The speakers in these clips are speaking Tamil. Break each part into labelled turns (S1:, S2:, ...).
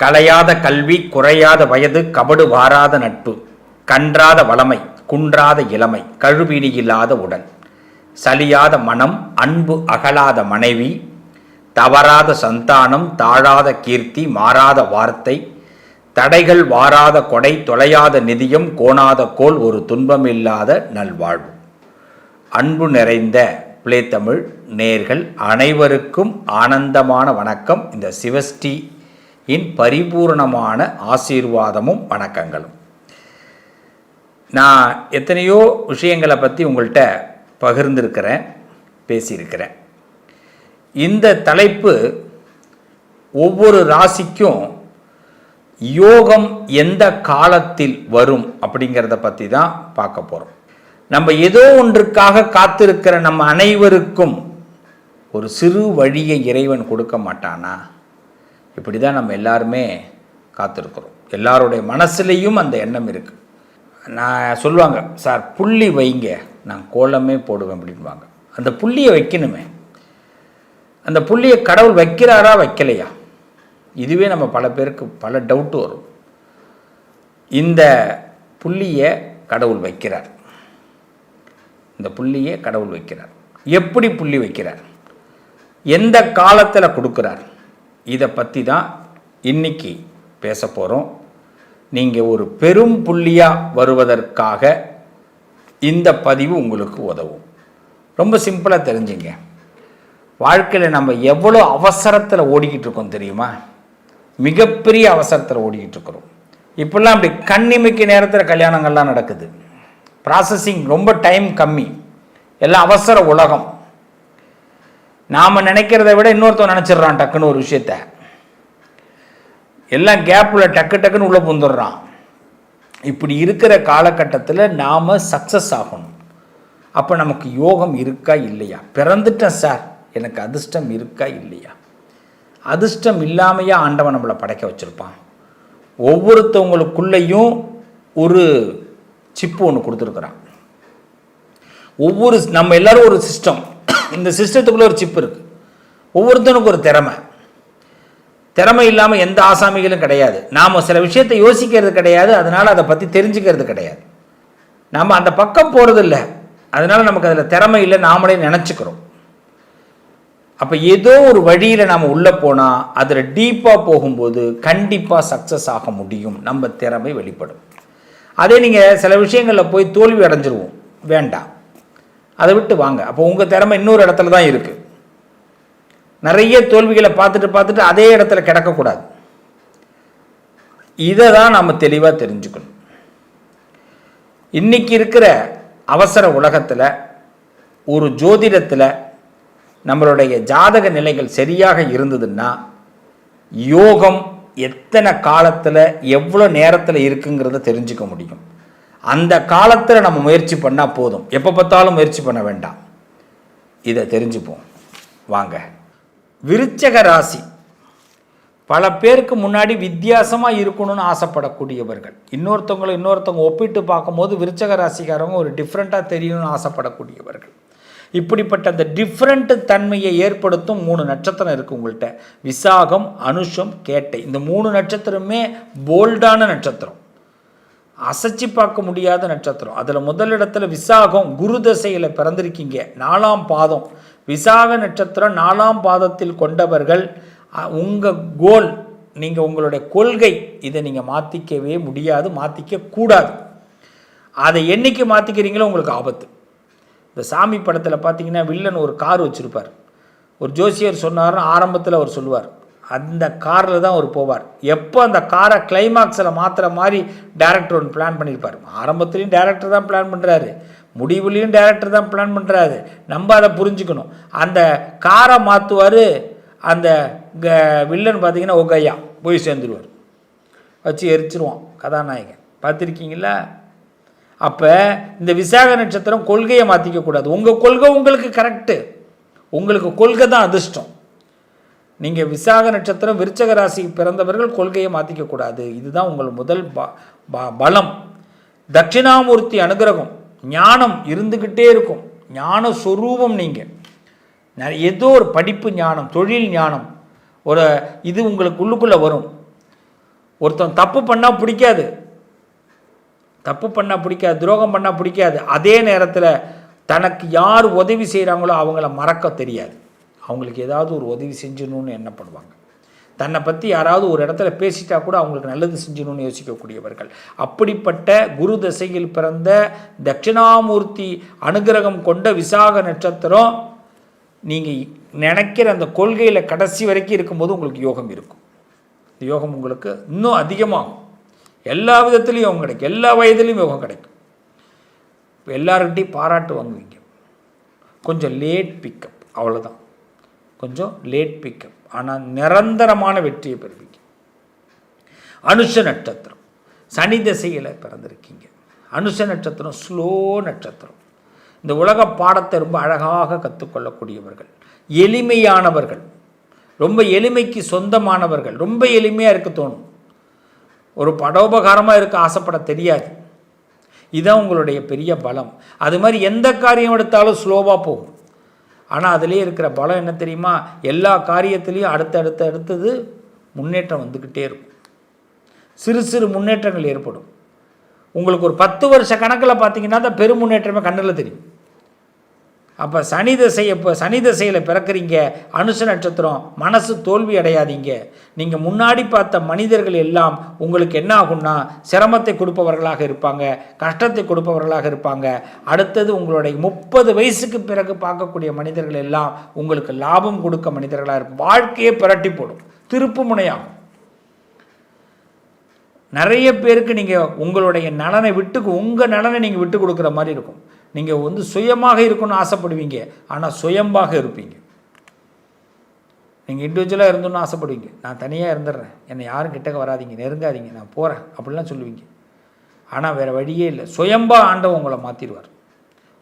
S1: கலையாத கல்வி குறையாத வயது கபடு வாராத நட்பு கன்றாத வளமை குன்றாத இளமை கழுவினி இல்லாத உடல் சலியாத மனம் அன்பு அகலாத மனைவி தவறாத சந்தானம் தாழாத கீர்த்தி மாறாத வார்த்தை தடைகள் வாராத கொடை தொலையாத நிதியம் கோணாத கோல் ஒரு துன்பமில்லாத நல்வாழ்வு. அன்பு நிறைந்த பிளே தமிழ் நேர்கள் அனைவருக்கும் ஆனந்தமான வணக்கம். இந்த சிவஸ்ரீ இன் பரிபூர்ணமான ஆசீர்வாதமும் வணக்கங்களும். நான் எத்தனையோ விஷயங்களை பற்றி உங்கள்கிட்ட பகிர்ந்திருக்கிறேன் பேசியிருக்கிறேன். இந்த தலைப்பு ஒவ்வொரு ராசிக்கும் யோகம் எந்த காலத்தில் வரும் அப்படிங்கிறத பற்றி தான் பார்க்க போகிறோம் நம்ம ஏதோ ஒன்றுக்காக காத்திருக்கிற நம்ம அனைவருக்கும் ஒரு சிறு வழியை இறைவன் கொடுக்க மாட்டானா? இப்படி தான் நம்ம எல்லாருமே காத்திருக்கிறோம். எல்லாருடைய மனசுலேயும் அந்த எண்ணம் இருக்குது நான் சொல்லுவாங்க சார் புள்ளி வைங்க நான் கோலமே போடுவேன் அப்படின்வாங்க அந்த புள்ளியை வைக்கணுமே. அந்த புள்ளியை கடவுள் வைக்கிறாரா வைக்கலையா? இதுவே நம்ம பல பேருக்கு பல டவுட்டு வரும். இந்த புள்ளியை கடவுள் வைக்கிறார். இந்த புள்ளியை கடவுள் வைக்கிறார். எப்படி புள்ளி வைக்கிறார்? எந்த காலத்தில் கொடுக்குறார்? இதை பற்றி தான் இன்னைக்கு பேச போகிறோம் நீங்கள் ஒரு பெரும் புள்ளியாக வருவதற்காக இந்த பதிவு உங்களுக்கு உதவும். ரொம்ப சிம்பிளாக தெரிஞ்சுங்க. வாழ்க்கையில் நம்ம எவ்வளோ அவசரத்தில் ஓடிக்கிட்டு இருக்கோம் தெரியுமா? மிகப்பெரிய அவசரத்தில் ஓடிக்கிட்டு இருக்கிறோம். இப்போல்லாம் அப்படி கண்ணிமைக்கு நேரத்தில் கல்யாணங்கள்லாம் நடக்குது. ப்ராசஸிங் ரொம்ப டைம் கம்மி. எல்லாம் அவசர உலகம். நாம் நினைக்கிறத விட இன்னொருத்தன் நினச்சிடுறான் டக்குன்னு ஒரு விஷயத்த. எல்லாம் கேப்பில் டக்கு டக்குன்னு உள்ளே புந்துடுறான். இப்படி இருக்கிற காலகட்டத்தில் நாம் சக்ஸஸ் ஆகணும். அப்போ நமக்கு யோகம் இருக்கா இல்லையா? பிறந்துட்டேன் சார். எனக்கு அதிர்ஷ்டம் இருக்கா இல்லையா? அதிர்ஷ்டம் இல்லாமையா ஆண்டவன் நம்மளை படைக்க வச்சுருப்பான். ஒவ்வொருத்தவங்களுக்குள்ளேயும் ஒரு சிப்பு ஒன்று கொடுத்துருக்குறான். ஒவ்வொரு நம்ம எல்லாரும் ஒரு சிஸ்டம் இந்த சிஸ்டத்துக்குள்ளே ஒரு சிப் இருக்குது ஒவ்வொருத்தனுக்கும் ஒரு திறமை. திறமை இல்லாமல் எந்த ஆசாமிகளும் கிடையாது. நாம் சில விஷயத்தை யோசிக்கிறது கிடையாது. அதனால் அதை பற்றி தெரிஞ்சுக்கிறது கிடையாது. நம்ம அந்த பக்கம் போகிறதில்ல அதனால் நமக்கு அதில் திறமை இல்லை நாமளே நினச்சிக்கிறோம். அப்போ ஏதோ ஒரு வழியில் நாம் உள்ளே போனால் அதில் டீப்பாக போகும்போது கண்டிப்பாக சக்ஸஸ் ஆக முடியும். நம்ம திறமை வெளிப்படும். அதே நீங்கள் சில விஷயங்களில் போய் தோல்வி அடைஞ்சிருவோம். வேண்டாம். அதை விட்டு வாங்க. அப்போ உங்கள் திறமை இன்னொரு இடத்துல தான் இருக்குது நிறைய தோல்விகளை பார்த்துட்டு பார்த்துட்டு அதே இடத்துல கிடக்கக்கூடாது. இதை தான் நாம் தெளிவாக தெரிஞ்சுக்கணும். இன்றைக்கி இருக்கிற அவசர உலகத்தில் ஒரு ஜோதிடத்தில் நம்மளுடைய ஜாதக நிலைகள் சரியாக இருந்ததுன்னா யோகம் எத்தனை காலத்தில் எவ்வளோ நேரத்தில் இருக்குங்கிறத தெரிஞ்சுக்க முடியும். அந்த காலத்தில் நம்ம முயற்சி பண்ணால் போதும். எப்போ பார்த்தாலும் முயற்சி பண்ண வேண்டாம். இதை தெரிஞ்சுப்போம். வாங்க. விருச்சக ராசி. பல பேருக்கு முன்னாடி வித்தியாசமாக இருக்கணும்னு ஆசைப்படக்கூடியவர்கள். இன்னொருத்தவங்களை இன்னொருத்தவங்க ஒப்பிட்டு பார்க்கும்போது விருச்சக ராசிக்காரவங்க ஒரு டிஃப்ரெண்ட்டாக தெரியணும்னு ஆசைப்படக்கூடியவர்கள். இப்படிப்பட்ட அந்த டிஃப்ரெண்ட் தன்மையை ஏற்படுத்தும் மூணு நட்சத்திரம் இருக்குது உங்கள்கிட்ட விசாகம் அனுஷம் கேட்டை. இந்த மூணு நட்சத்திரமே போல்டான நட்சத்திரம். அசைச்சு பார்க்க முடியாத நட்சத்திரம். அதில் முதலிடத்தில் விசாகம் குரு தசையில் பிறந்திருக்கீங்க. நாலாம் பாதம். விசாக நட்சத்திரம் நாலாம் பாதத்தில் கொண்டவர்கள் உங்கள் கோல் நீங்கள் உங்களுடைய கொள்கை இதை நீங்கள் மாற்றிக்கவே முடியாது மாற்றிக்க கூடாது. அதை என்றைக்கு மாற்றிக்கிறீங்களோ உங்களுக்கு ஆபத்து. இந்த சாமி படத்தில் பார்த்தீங்கன்னா வில்லன் ஒரு கார் வச்சுருப்பார். ஒரு ஜோசியர் சொன்னார்னு ஆரம்பத்தில் அவர் சொல்லுவார். அந்த காரில் தான் அவர் போவார். எப்போ அந்த காரை கிளைமாக்ஸில் மாற்றுற மாதிரி டேரக்டர் ஒன்று பிளான் பண்ணியிருப்பார் ஆரம்பத்துலேயும் டேரக்டர் தான் பிளான் பண்ணுறாரு முடிவுலேயும் டேரக்டர் தான் பிளான் பண்ணுறாரு நம்ம அதை புரிஞ்சுக்கணும். அந்த காரை மாற்றுவார் அந்த வில்லன் பார்த்தீங்கன்னா ஒகையா. போய் சேர்ந்துருவார். வச்சு எரிச்சிருவான் கதாநாயகன். பார்த்துருக்கீங்களா? அப்போ இந்த விசாக நட்சத்திரம் கொள்கையை மாற்றிக்கக்கூடாது உங்கள் கொள்கை உங்களுக்கு கரெக்டு உங்களுக்கு கொள்கை தான் அதிர்ஷ்டம். நீங்கள் விசாக நட்சத்திரம் விருச்சக ராசி பிறந்தவர்கள் கொள்கையை மாற்றிக்கக்கூடாது இதுதான் உங்கள் முதல் ப ப- பலம். தட்சிணாமூர்த்தி அனுகிரகம் ஞானம் இருந்துக்கிட்டே இருக்கும். ஞான சொரூபம் நீங்கள் ஏதோ ஒரு படிப்பு ஞானம் தொழில் ஞானம் ஒரு இது உங்களுக்கு உள்ளுக்குள்ளே வரும். ஒருத்தன் தப்பு பண்ணால் பிடிக்காது. தப்பு பண்ணால் பிடிக்காது துரோகம் பண்ணால் பிடிக்காது. அதே நேரத்தில் தனக்கு யார் உதவி செய்கிறாங்களோ அவங்கள மறக்க தெரியாது. அவங்களுக்கு ஏதாவது ஒரு உதவி செஞ்சிடணும்னு எண்ணப்படுவாங்க. தன்னை பற்றி யாராவது ஒரு இடத்துல பேசிட்டா கூட அவங்களுக்கு நல்லது செஞ்சணும்னு யோசிக்கக்கூடியவர்கள். அப்படிப்பட்ட குரு தசையில் பிறந்த தட்சிணாமூர்த்தி அனுகிரகம் கொண்ட விசாக நட்சத்திரம் நீங்கள் நினைக்கிற அந்த கொள்கையில் கடைசி வரைக்கும் இருக்கும்போது உங்களுக்கு யோகம் இருக்கும். இந்த யோகம் உங்களுக்கு இன்னும் அதிகமாகும். எல்லா விதத்துலேயும் யோகம் கிடைக்கும். எல்லா வயதுலேயும் யோகம் கிடைக்கும். இப்போ எல்லார்கிட்டையும் பாராட்டு வாங்குவீங்க. கொஞ்சம் லேட் பிக்கப். அவ்வளோதான் கொஞ்சம் லேட் பிக்கப் ஆனால் நிரந்தரமான வெற்றியை பெறுவீங்க. அனுஷ நட்சத்திரம். சனி திசையில் பிறந்திருக்கீங்க. அனுஷ நட்சத்திரம் ஸ்லோ நட்சத்திரம். இந்த உலக பாடத்தை ரொம்ப அழகாக கற்றுக்கொள்ளக்கூடியவர்கள் எளிமையானவர்கள். ரொம்ப எளிமைக்கு சொந்தமானவர்கள். ரொம்ப எளிமையாக இருக்க தோணும். ஒரு படோபகாரமாக இருக்க ஆசைப்பட தெரியாது. இதுதான் உங்களுடைய பெரிய பலம். அது மாதிரி எந்த காரியம் எடுத்தாலும் ஸ்லோவாக போகும். ஆனால் அதிலே இருக்கிற பலம் என்ன தெரியுமா? எல்லா காரியத்திலையும் அடுத்த அடுத்த அடுத்தது முன்னேற்றம் வந்துக்கிட்டே இருக்கும். சிறு சிறு முன்னேற்றங்கள் ஏற்படும். உங்களுக்கு ஒரு பத்து வருஷ கணக்கில் பார்த்தீங்கன்னா தான் பெரும் முன்னேற்றமே கண்ணில் தெரியும். அப்போ சனி திசை இப்போ சனி திசையில் பிறக்கிறீங்க. அனுச நட்சத்திரம் மனசு தோல்வி அடையாதீங்க. நீங்கள் முன்னாடி பார்த்த மனிதர்கள் எல்லாம் உங்களுக்கு என்ன ஆகும்னா சிரமத்தை கொடுப்பவர்களாக இருப்பாங்க கஷ்டத்தை கொடுப்பவர்களாக இருப்பாங்க. அடுத்தது உங்களுடைய முப்பது வயசுக்கு பிறகு பார்க்கக்கூடிய மனிதர்கள் எல்லாம் உங்களுக்கு லாபம் கொடுக்க மனிதர்களாக இருக்கும் வாழ்க்கையே புரட்டி போடும். திருப்பு முனையாகும். நிறைய பேருக்கு நீங்கள் உங்களுடைய நலனை விட்டு உங்கள் நலனை நீங்கள் விட்டு கொடுக்குற மாதிரி இருக்கும். நீங்கள் வந்து சுயமாக இருக்கணும்னு ஆசைப்படுவீங்க. ஆனால் சுயம்பாக இருப்பீங்க. நீங்கள் இண்டிவிஜுவலாக இருந்தோன்னு ஆசைப்படுவீங்க. நான் தனியாக இருந்துடுறேன். என்னை யாரும் கிட்டக்க வராதிங்க. நெருங்காதீங்க. நான் போகிறேன் அப்படிலாம் சொல்லுவீங்க. ஆனால் வேறு வழியே இல்லை. சுயம்பா ஆண்டவன் உங்களை மாற்றிடுவார்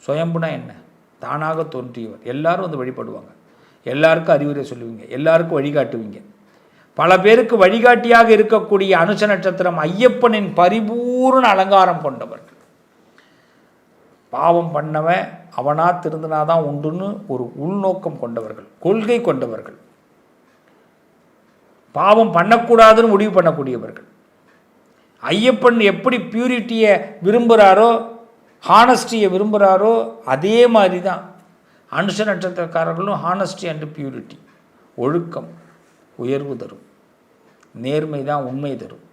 S1: சுயம்புனா என்ன? தானாக தோன்றியவர். எல்லாரும் வந்து வழிபடுவாங்க. எல்லாருக்கும் அறிவுரை சொல்லுவீங்க. எல்லாருக்கும் வழிகாட்டுவீங்க. பல பேருக்கு வழிகாட்டியாக இருக்கக்கூடிய அனுச நட்சத்திரம் ஐயப்பனின் பரிபூர்ண அலங்காரம் கொண்டவர்கள். பாவம் பண்ணவன் அவனாக திருந்தினாதான் உண்டுன்னு ஒரு உள்நோக்கம் கொண்டவர்கள் கொள்கை கொண்டவர்கள். பாவம் பண்ணக்கூடாதுன்னு முடிவு பண்ணக்கூடியவர்கள். ஐயப்பன் எப்படி பியூரிட்டியை விரும்புகிறாரோ ஹானஸ்டியை விரும்புகிறாரோ அதே மாதிரி தான் அனுஷ நட்சத்திரக்காரர்களும் ஹானஸ்டி அண்ட் பியூரிட்டி ஒழுக்கம் உயர்வு தரும். நேர்மை தான் உண்மை தரும்.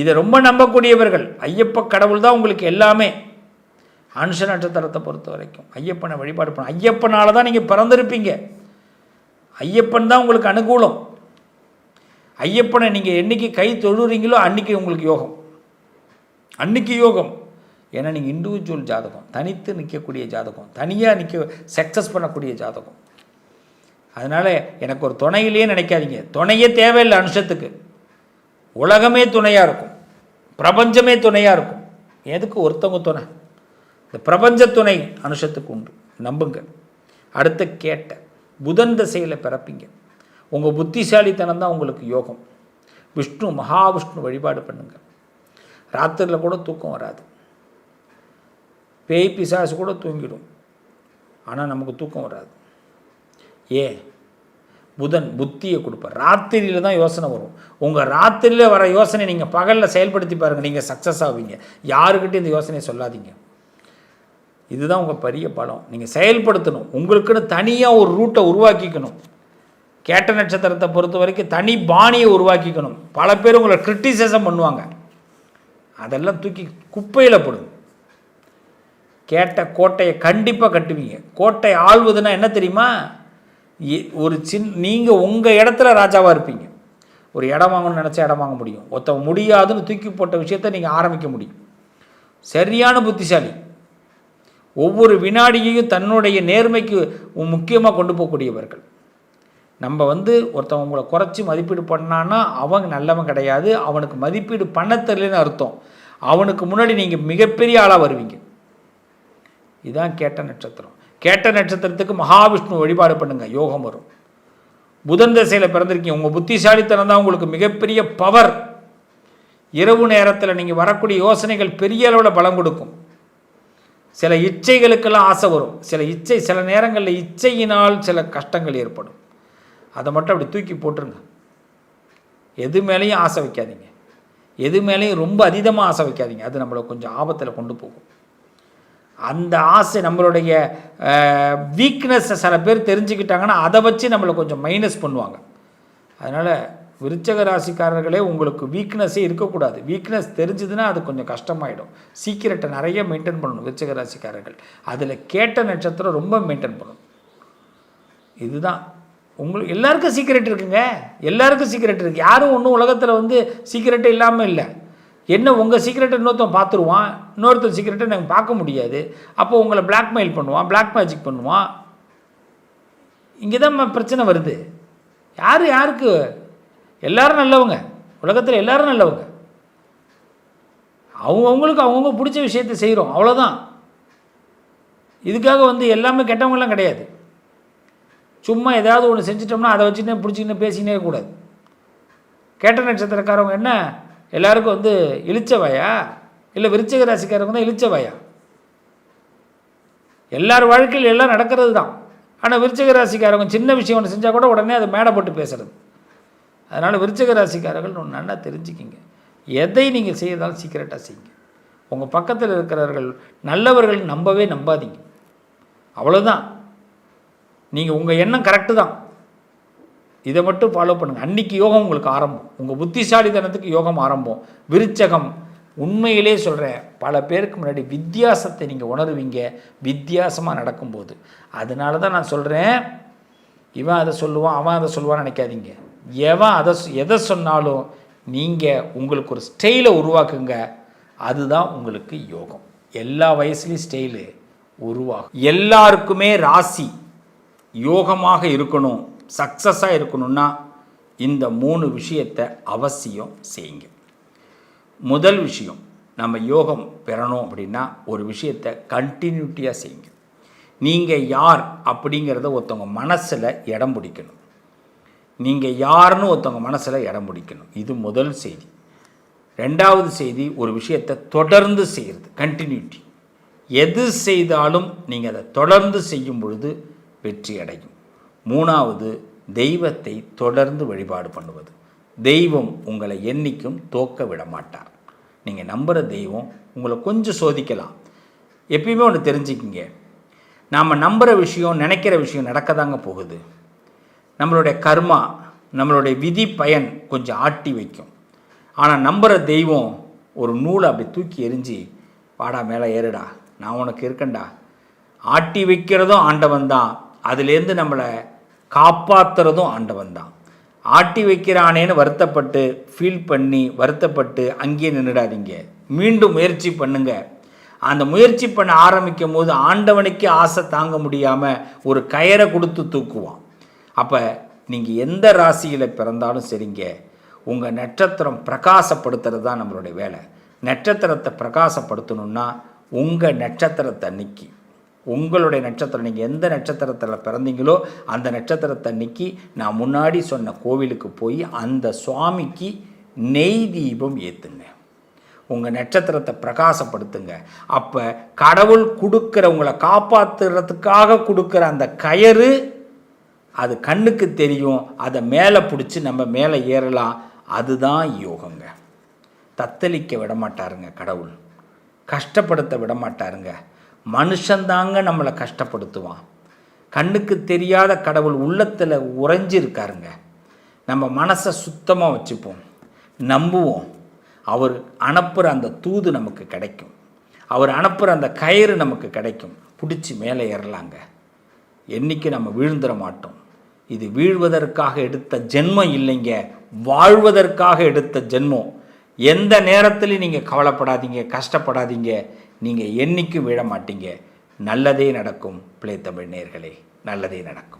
S1: இதை ரொம்ப நம்பக்கூடியவர்கள் ஐயப்ப கடவுள் தான் உங்களுக்கு எல்லாமே. அனுஷ நட்சத்திரத்தை பொறுத்த வரைக்கும் ஐயப்பனை வழிபாடு பண்ண ஐயப்பனால தான் நீங்கள் பிறந்திருப்பீங்க. ஐயப்பன் தான் உங்களுக்கு அனுகூலம். ஐயப்பனை நீங்கள் என்றைக்கு கை தொழுறீங்களோ அன்றைக்கி உங்களுக்கு யோகம். அன்னைக்கு யோகம். ஏன்னா நீங்கள் இண்டிவிஜுவல் ஜாதகம் தனித்து நிற்கக்கூடிய ஜாதகம் தனியாக நிற்க சக்ஸஸ் பண்ணக்கூடிய ஜாதகம். அதனால் எனக்கு ஒரு துணையிலே நினைக்காதீங்க. துணையே தேவையில்லை அனுஷத்துக்கு. உலகமே துணையாக இருக்கும். பிரபஞ்சமே துணையாக இருக்கும். எதுக்கு ஒருத்தவங்க துணை? இந்த பிரபஞ்ச துணை அனுஷத்துக்கு உண்டு. நம்புங்க. அடுத்த கேட்ட புதன் திசையில் பிறப்பீங்க. உங்கள் புத்திசாலித்தனம் தான் உங்களுக்கு யோகம். விஷ்ணு மகாவிஷ்ணு வழிபாடு பண்ணுங்க. ராத்திரியில் கூட தூக்கம் வராது. பேய் பிசாசு கூட தூங்கிடும். ஆனால் நமக்கு தூக்கம் வராது. ஏ புதன் புத்தியை கொடுப்பார். ராத்திரியில் தான் யோசனை வரும். உங்கள் ராத்திரியில் வர யோசனை நீங்கள் பகலில் செயல்படுத்தி பாருங்கள் நீங்கள் சக்ஸஸ் ஆவீங்க. யாருக்கிட்டையும் இந்த யோசனையை சொல்லாதீங்க. இதுதான் உங்கள் பெரிய பலம். நீங்கள் செயல்படுத்தணும். உங்களுக்குன்னு தனியாக ஒரு ரூட்டை உருவாக்கிக்கணும். கேட்ட நட்சத்திரத்தை பொறுத்த வரைக்கும் தனி பாணியை உருவாக்கிக்கணும். பல பேர் உங்களை கிரிட்டிசிசம் பண்ணுவாங்க. அதெல்லாம் தூக்கி குப்பையில் போடும் கேட்ட கோட்டையை கண்டிப்பாக கட்டுவீங்க. கோட்டை ஆள்வதுன்னா என்ன தெரியுமா? ஒரு சின் நீங்கள் உங்கள் இடத்துல ராஜாவாக இருப்பீங்க. ஒரு இடம் வாங்கணும்னு நினச்சா இடம் வாங்க முடியும். ஒருத்தவங்க முடியாதுன்னு தூக்கி போட்ட விஷயத்த நீங்கள் ஆரம்பிக்க முடியும். சரியான புத்திசாலி. ஒவ்வொரு வினாடியையும் தன்னுடைய நேர்மைக்கு முக்கியமாக கொண்டு போகக்கூடியவர்கள். நம்ம வந்து ஒருத்தவங்க உங்களை குறைச்சி மதிப்பீடு பண்ணான்னா அவங்க நல்லவன் கிடையாது. அவனுக்கு மதிப்பீடு பண்ண தெரியலன்னு அர்த்தம். அவனுக்கு முன்னாடி நீங்கள் மிகப்பெரிய ஆளாக வருவீங்க. இதுதான் கேட்ட நட்சத்திரம். கேட்ட நட்சத்திரத்துக்கு மகாவிஷ்ணு வழிபாடு பண்ணுங்கள் யோகம் வரும். புதன் தசையில் பிறந்திருக்கீங்க. உங்கள் புத்திசாலித்தனம் தான் உங்களுக்கு மிகப்பெரிய பவர் இரவு நேரத்தில் நீங்கள் வரக்கூடிய யோசனைகள் பெரிய அளவில் பலம் கொடுக்கும். சில இச்சைகளுக்கெல்லாம் ஆசை வரும். சில இச்சை சில நேரங்களில் இச்சையினால் சில கஷ்டங்கள் ஏற்படும். அதை மட்டும் அப்படி தூக்கி போட்டுருங்க. எது மேலேயும் ஆசை வைக்காதீங்க. எது மேலேயும் ரொம்ப அதிகமாக ஆசை வைக்காதீங்க. அது நம்மளை கொஞ்சம் ஆபத்தில் கொண்டு போகும். அந்த ஆசை நம்மளுடைய வீக்னஸை சில பேர் தெரிஞ்சுக்கிட்டாங்கன்னா அதை வச்சு நம்மளை கொஞ்சம் மைனஸ் பண்ணுவாங்க. அதனால் விருச்சக ராசிக்காரர்களே உங்களுக்கு வீக்னஸே இருக்கக்கூடாது. வீக்னஸ் தெரிஞ்சதுன்னா அது கொஞ்சம் கஷ்டமாயிடும். சீக்கிரட்டை நிறைய மெயின்டைன் பண்ணணும் விருச்சக ராசிக்காரர்கள். அதில் கேட்ட நட்சத்திரம் ரொம்ப மெயின்டைன் பண்ணணும் இதுதான். உங்களுக்கு எல்லாருக்கும் சீக்கிரட் இருக்குங்க. எல்லாருக்கும் சீக்கிரட் இருக்குது யாரும் ஒன்றும் உலகத்தில் வந்து சீக்கிரட்டே இல்லாமல் இல்லை. என்ன உங்கள் சீக்கிரட்டை இன்னொருத்தன் பார்த்துருவான். இன்னொருத்தன் சீக்கிரட்டை நாங்கள் பார்க்க முடியாது. அப்போ உங்களை பிளாக்மெயில் பண்ணுவான் பிளாக் மேஜிக் பண்ணுவான். இங்கே தான் பிரச்சனை வருது. யார் யாருக்கு எல்லாரும் நல்லவங்க. உலகத்தில் எல்லாரும் நல்லவங்க. அவங்கவுங்களுக்கு அவங்கவுங்க பிடிச்ச விஷயத்தை செய்கிறோம் அவ்வளோதான் இதுக்காக வந்து எல்லாமே கெட்டவங்களாம் கிடையாது. சும்மா ஏதாவது ஒன்று செஞ்சிட்டோம்னா அதை வச்சுட்டு பிடிச்சிக்கின்னு பேசினே கூடாது கேட்ட நட்சத்திரக்காரவங்க என்ன? எல்லாருக்கும் வந்து இழிச்சவாயா இல்லை விருச்சக ராசிக்காரவங்க தான் இழிச்சவாயா எல்லார் வாழ்க்கையில் எல்லாம் நடக்கிறது தான் ஆனால் விருச்சக ராசிக்காரவங்க சின்ன விஷயம் ஒன்று செஞ்சால் கூட உடனே அதை மேடப்பட்டு பேசுகிறது பேசுறது. அதனால் விருச்சக ராசிக்காரர்கள் ஒன்று நல்லா தெரிஞ்சுக்கிங்க. எதை நீங்கள் செய்யறதாலும் சீக்கிரட்டாக செய்யுங்க. உங்கள் பக்கத்தில் இருக்கிறவர்கள் நல்லவர்கள் நம்பவே நம்பாதீங்க. அவ்வளோதான் நீங்கள் உங்கள் எண்ணம் கரெக்டு தான். இதை மட்டும் ஃபாலோ பண்ணுங்கள் அன்னைக்கு யோகம் உங்களுக்கு ஆரம்பம். உங்கள் புத்திசாலித்தனத்துக்கு யோகம் ஆரம்பம். விருச்சகம் உண்மையிலே சொல்கிறேன் பல பேருக்கு முன்னாடி வித்தியாசத்தை நீங்கள் உணருவீங்க. வித்தியாசமாக நடக்கும்போது. அதனால தான் நான் சொல்கிறேன் இவன் அதை சொல்லுவான் அவன் அதை சொல்லுவான்னு நினைக்காதீங்க. எவன் அதை எதை சொன்னாலும் நீங்கள் உங்களுக்கு ஒரு ஸ்டைலை உருவாக்குங்க. அதுதான் உங்களுக்கு யோகம். எல்லா வயசுலேயும் ஸ்டைலு உருவாகும். எல்லாருக்குமே ராசி யோகமாக இருக்கணும் சக்ஸஸாக இருக்கணும்னா இந்த மூணு விஷயத்தை அவசியம் செய்யுங்க. முதல் விஷயம் நம்ம யோகம் பெறணும் அப்படின்னா ஒரு விஷயத்தை கண்டினியூட்டியாக செய்யுங்க. நீங்கள் யார் அப்படிங்கிறத ஒருத்தவங்க மனசில் இடம் பிடிக்கணும். நீங்கள் யாருன்னு ஒருத்தவங்க மனசில் இடம் பிடிக்கணும். இது முதல் செய்தி. ரெண்டாவது செய்தி ஒரு விஷயத்தை தொடர்ந்து செய்கிறது கண்டினியூட்டி எது செய்தாலும் நீங்கள் அதை தொடர்ந்து செய்யும் பொழுது வெற்றி அடையும். மூணாவது தெய்வத்தை தொடர்ந்து வழிபாடு பண்ணுவது. தெய்வம் உங்களை என்றைக்கும் தோக்க விட மாட்டார். நீங்கள் நம்புகிற தெய்வம் உங்களை கொஞ்சம் சோதிக்கலாம். எப்பயுமே ஒன்று தெரிஞ்சுக்கிங்க. நாம் நம்புகிற விஷயம் நினைக்கிற விஷயம் நடக்க தாங்க போகுது. நம்மளுடைய கர்மா நம்மளுடைய விதி பயன் கொஞ்சம் ஆட்டி வைக்கும். ஆனால் நம்புகிற தெய்வம் ஒரு நூலை அப்படி தூக்கி எரிஞ்சு வாடா மேலே ஏறுடா நான் உனக்கு இருக்கேன்டா. ஆட்டி வைக்கிறதும் ஆண்டவன் தான். அதுலேருந்து நம்மளை காப்பாற்றுறதும் ஆண்டவன் தான். ஆட்டி வைக்கிறானேன்னு வருத்தப்பட்டு ஃபீல் பண்ணி வருத்தப்பட்டு அங்கேயே நின்றுடாதீங்க மீண்டும் முயற்சி பண்ணுங்க. அந்த முயற்சி பண்ண ஆரம்பிக்கும் போது ஆண்டவனுக்கே ஆசை தாங்க முடியாமல் ஒரு கயரை கொடுத்து தூக்குவான். அப்போ நீங்கள் எந்த ராசியில் பிறந்தாலும் சரிங்க. உங்கள் நட்சத்திரம் பிரகாசப்படுத்துறது தான் நம்மளுடைய வேலை. நட்சத்திரத்தை பிரகாசப்படுத்தணுன்னா உங்கள் நட்சத்திரத்தை அன்னைக்கு உங்களுடைய நட்சத்திரம் நீங்கள் எந்த நட்சத்திரத்தில் பிறந்தீங்களோ அந்த நட்சத்திரத்தை அன்னைக்கு நான் முன்னாடி சொன்ன கோவிலுக்கு போய் அந்த சுவாமிக்கு நெய் தீபம் ஏற்றுங்க உங்கள் நட்சத்திரத்தை பிரகாசப்படுத்துங்க. அப்போ கடவுள் கொடுக்குற உங்களை காப்பாற்றுறதுக்காக கொடுக்குற அந்த கயறு அது கண்ணுக்கு தெரியும் அதை மேலே பிடிச்சி நம்ம மேலே ஏறலாம். அதுதான் யோகங்க. தத்தளிக்க விட மாட்டாருங்க கடவுள். கஷ்டப்படுத்த விட மாட்டாருங்க மனுஷந்தாங்க நம்மளை கஷ்டப்படுத்துவான். கண்ணுக்கு தெரியாத கடவுள் உள்ளத்தில் உறைஞ்சிருக்காருங்க. நம்ம மனசை சுத்தமாக வச்சுப்போம். நம்புவோம். அவர் அனுப்புகிற அந்த தூது நமக்கு கிடைக்கும். அவர் அனுப்புகிற அந்த கயிறு நமக்கு கிடைக்கும். பிடிச்சி மேலே ஏறலாங்க. என்றைக்கு நம்ம விழுந்துட மாட்டோம். இது வீழ்வதற்காக எடுத்த ஜென்மம் இல்லைங்க. வாழ்வதற்காக எடுத்த ஜென்மம். எந்த நேரத்துலையும் நீங்கள் கவலைப்படாதீங்க கஷ்டப்படாதீங்க. நீங்கள் என்றைக்கும் விழ மாட்டீங்க. நல்லதே நடக்கும் பிள்ளை தமிழ் நேர்களே. நல்லதே நடக்கும்.